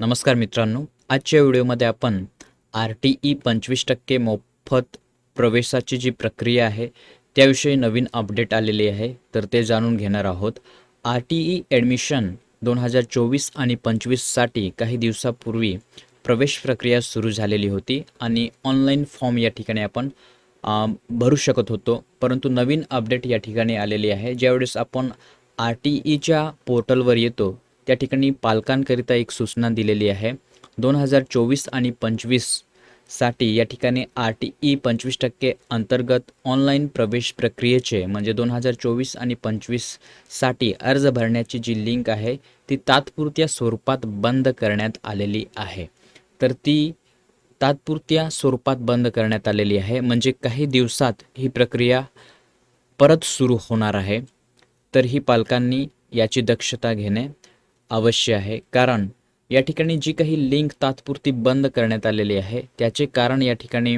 नमस्कार मित्रांनो आजच्या व्हिडिओमध्ये आपण आर टी ई पंचवीस टक्के मोफत प्रवेशाची जी प्रक्रिया आहे त्याविषयी नवीन अपडेट आलेली आहे तर ते जाणून घेणार आहोत. आर टी ई ॲडमिशन दोन हजार चोवीस आणि पंचवीससाठी काही दिवसापूर्वी प्रवेश प्रक्रिया सुरू झालेली होती आणि ऑनलाईन फॉर्म या ठिकाणी आपण भरू शकत होतो. परंतु नवीन अपडेट या ठिकाणी आलेली आहे. ज्यावेळेस आपण आर टी ईच्या पोर्टलवर येतो त्या ठिकाणी पालकांकरिता एक सूचना दिलेली आहे. दोन हजार चोवीस आणि पंचवीससाठी या ठिकाणी आर टी ई पंचवीस टक्के अंतर्गत ऑनलाईन प्रवेश प्रक्रियेचे म्हणजे दोन हजार चोवीस आणि पंचवीससाठी अर्ज भरण्याची जी लिंक आहे ती तात्पुरत्या स्वरूपात बंद करण्यात आलेली आहे. तर ती तात्पुरत्या स्वरूपात बंद करण्यात आलेली आहे. म्हणजे काही दिवसात ही प्रक्रिया परत सुरू होणार आहे. तर ही पालकांनी याची दक्षता घेणे अवश्य आहे. कारण या ठिकाणी जी काही लिंक तात्पुरती बंद करण्यात आलेली आहे त्याचे कारण या ठिकाणी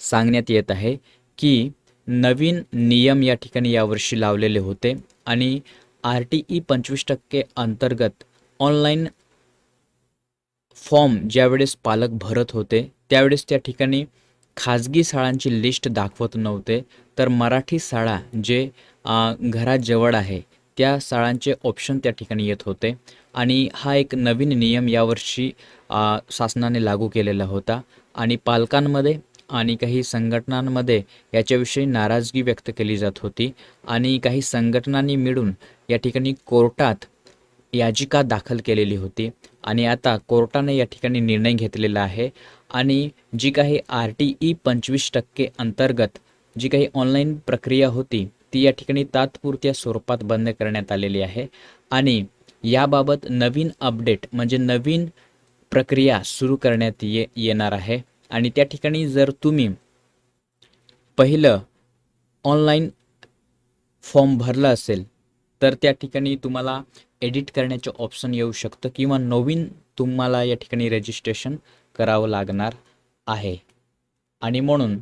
सांगण्यात येत आहे की नवीन नियम या ठिकाणी यावर्षी लावलेले होते आणि आर टी ई पंचवीस टक्के अंतर्गत ऑनलाईन फॉर्म ज्यावेळेस पालक भरत होते त्यावेळेस त्या ठिकाणी खाजगी शाळांची लिस्ट दाखवत नव्हते. तर मराठी शाळा जे घराजवळ आहे त्या शाळांचे ऑप्शन त्या ठिकाणी येत होते. आणि हा एक नवीन नियम यावर्षी शासनाने लागू केलेला होता. आणि पालकांमध्ये आणि काही संघटनांमध्ये याच्याविषयी नाराजगी व्यक्त केली जात होती. आणि काही संघटनांनी मिळून या ठिकाणी कोर्टात याचिका दाखल केलेली होती. आणि आता कोर्टाने या ठिकाणी निर्णय घेतलेला आहे. आणि जी काही आर टी ई पंचवीस टक्के अंतर्गत जी काही ऑनलाईन प्रक्रिया होती ती या ठिकाणी तात्पुरत्या स्वरूपात बंद करण्यात आलेली आहे. आणि याबाबत नवीन अपडेट म्हणजे नवीन प्रक्रिया सुरू करण्यात ये येणार आहे. आणि त्या ठिकाणी जर तुम्ही पहिलं ऑनलाईन फॉर्म भरला असेल तर त्या ठिकाणी तुम्हाला एडिट करण्याचे ऑप्शन येऊ शकतं किंवा नवीन तुम्हाला या ठिकाणी रजिस्ट्रेशन करावं लागणार आहे. आणि म्हणून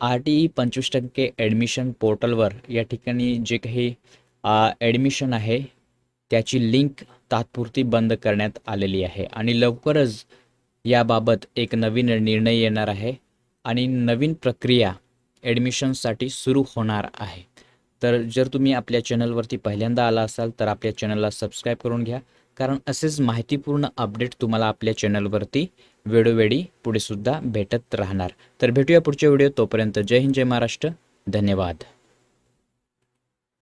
आर टी ई पंचवीस टक्के ॲडमिशन पोर्टलवर या ठिकाणी जे काही ॲडमिशन आहे त्याची लिंक तात्पुरती बंद करण्यात आलेली आहे. आणि लवकरच याबाबत एक नवीन निर्णय येणार आहे आणि नवीन प्रक्रिया ॲडमिशनसाठी सुरू होणार आहे. तर जर तुम्ही आपल्या चॅनलवरती पहिल्यांदा आला असाल तर आपल्या चॅनलला सबस्क्राईब करून घ्या. कारण असेच माहितीपूर्ण अपडेट तुम्हाला आपल्या चॅनलवरती वेळोवेळी पुढेसुद्धा भेटत राहणार. तर भेटूया पुढच्या व्हिडिओ तोपर्यंत जय हिंद जय महाराष्ट्र. धन्यवाद.